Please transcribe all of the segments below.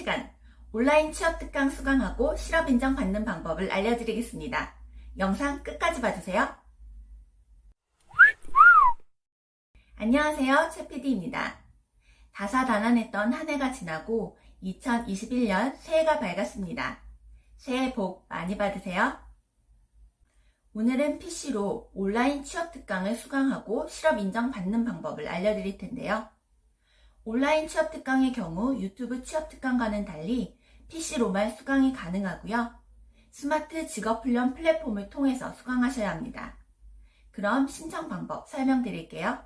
실시간 온라인 취업 특강 수강하고 실업 인정 받는 방법을 알려드리겠습니다. 영상 끝까지 봐주세요. 안녕하세요. 최 PD입니다. 다사다난했던 한 해가 지나고 2021년 새해가 밝았습니다. 새해 복 많이 받으세요. 오늘은 PC로 온라인 취업 특강을 수강하고 실업 인정 받는 방법을 알려드릴 텐데요. 온라인 취업 특강의 경우 유튜브 취업 특강과는 달리 PC로만 수강이 가능하고요. 스마트 직업훈련 플랫폼을 통해서 수강하셔야 합니다. 그럼 신청 방법 설명드릴게요.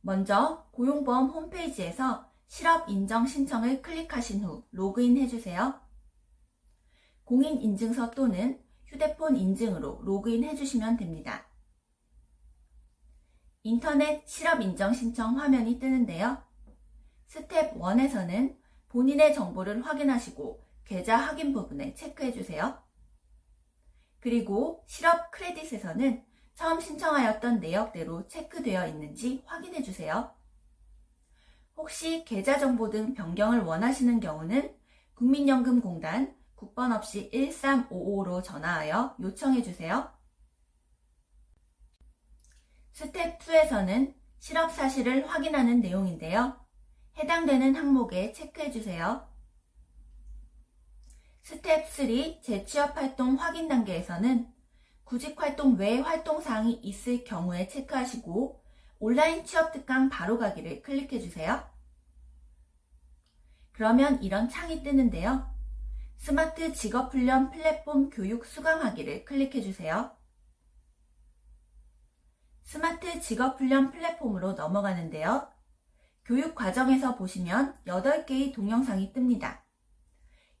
먼저 고용보험 홈페이지에서 실업 인정 신청을 클릭하신 후 로그인 해주세요. 공인인증서 또는 휴대폰 인증으로 로그인 해주시면 됩니다. 인터넷 실업 인정 신청 화면이 뜨는데요. 스텝 1에서는 본인의 정보를 확인하시고 계좌 확인 부분에 체크해 주세요. 그리고 실업 크레딧에서는 처음 신청하였던 내역대로 체크되어 있는지 확인해 주세요. 혹시 계좌 정보 등 변경을 원하시는 경우는 국민연금공단 국번 없이 1355로 전화하여 요청해 주세요. 스텝 2에서는 실업 사실을 확인하는 내용인데요. 해당되는 항목에 체크해 주세요. 스텝 3 재취업 활동 확인 단계에서는 구직 활동 외 활동 사항이 있을 경우에 체크하시고 온라인 취업 특강 바로 가기를 클릭해 주세요. 그러면 이런 창이 뜨는데요. 스마트 직업훈련 플랫폼 교육 수강하기를 클릭해 주세요. 스마트 직업훈련 플랫폼으로 넘어가는데요. 교육 과정에서 보시면 8개의 동영상이 뜹니다.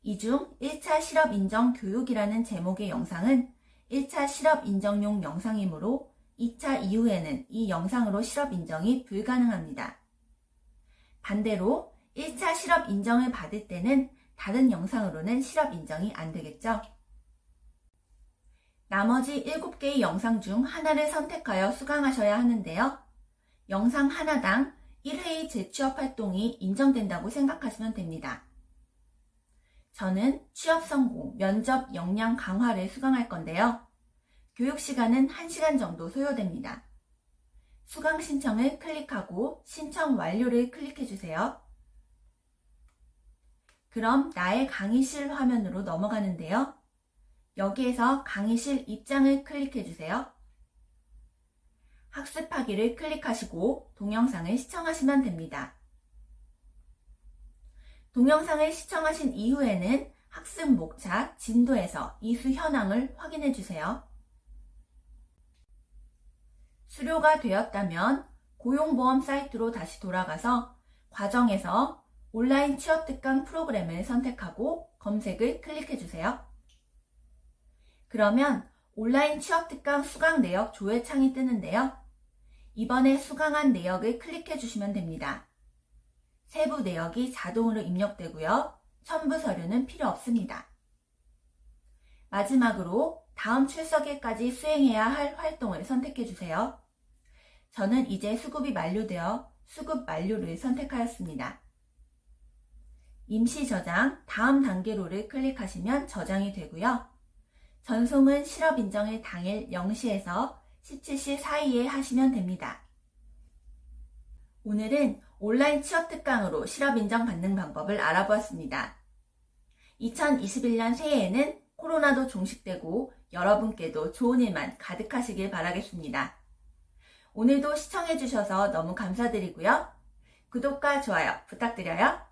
이 중 1차 실업 인정 교육이라는 제목의 영상은 1차 실업 인정용 영상이므로 2차 이후에는 이 영상으로 실업 인정이 불가능합니다. 반대로 1차 실업 인정을 받을 때는 다른 영상으로는 실업 인정이 안 되겠죠? 나머지 7개의 영상 중 하나를 선택하여 수강하셔야 하는데요. 영상 하나당 1회의 재취업 활동이 인정된다고 생각하시면 됩니다. 저는 취업 성공, 면접 역량 강화를 수강할 건데요. 교육 시간은 1시간 정도 소요됩니다. 수강 신청을 클릭하고 신청 완료를 클릭해 주세요. 그럼 나의 강의실 화면으로 넘어가는데요. 여기에서 강의실 입장을 클릭해 주세요. 학습하기를 클릭하시고 동영상을 시청하시면 됩니다. 동영상을 시청하신 이후에는 학습 목차 진도에서 이수 현황을 확인해 주세요. 수료가 되었다면 고용보험 사이트로 다시 돌아가서 과정에서 온라인 취업 특강 프로그램을 선택하고 검색을 클릭해 주세요. 그러면 온라인 취업 특강 수강 내역 조회 창이 뜨는데요. 이번에 수강한 내역을 클릭해 주시면 됩니다. 세부 내역이 자동으로 입력되고요. 첨부 서류는 필요 없습니다. 마지막으로 다음 출석일까지 수행해야 할 활동을 선택해 주세요. 저는 이제 수급이 만료되어 수급 만료를 선택하였습니다. 임시 저장 다음 단계로를 클릭하시면 저장이 되고요. 전송은 실업 인정일 당일 0시에서 17시 사이에 하시면 됩니다. 오늘은 온라인 취업 특강으로 실업 인정 받는 방법을 알아보았습니다. 2021년 새해에는 코로나도 종식되고 여러분께도 좋은 일만 가득하시길 바라겠습니다. 오늘도 시청해주셔서 너무 감사드리고요. 구독과 좋아요 부탁드려요.